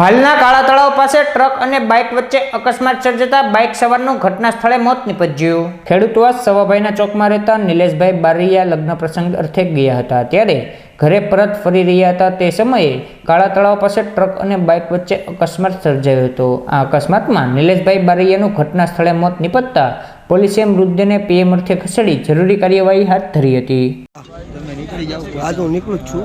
ભાલના કાળા તળાવ પાસે ટ્રક અને બાઇક વચ્ચે અકસ્માત સર્જાતા બાઇક સવારનું ઘટના સ્થળે મોત નિપજ્યું. ખેડૂતવાસ સવાભાઈના ચોકમાં રહેતા નિલેશભાઈ બારૈયા લગ્ન પ્રસંગ અર્થે ગયા હતા. ત્યારે ઘરે પરત ફરી રહ્યા હતા. તે સમયે કાળા તળાવ પાસે ટ્રક અને બાઇક વચ્ચે અકસ્માત સર્જાયો હતો. આ અકસ્માતમાં નિલેશભાઈ બારૈયાનું ઘટના સ્થળે મોત નિપજતા પોલીસે મૃતદેહને પીએમ અર્થે ખસેડી જરૂરી કાર્યવાહી હાથ ધરી હતી. નીકળું છું.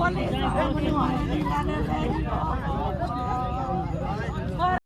我累死 này là.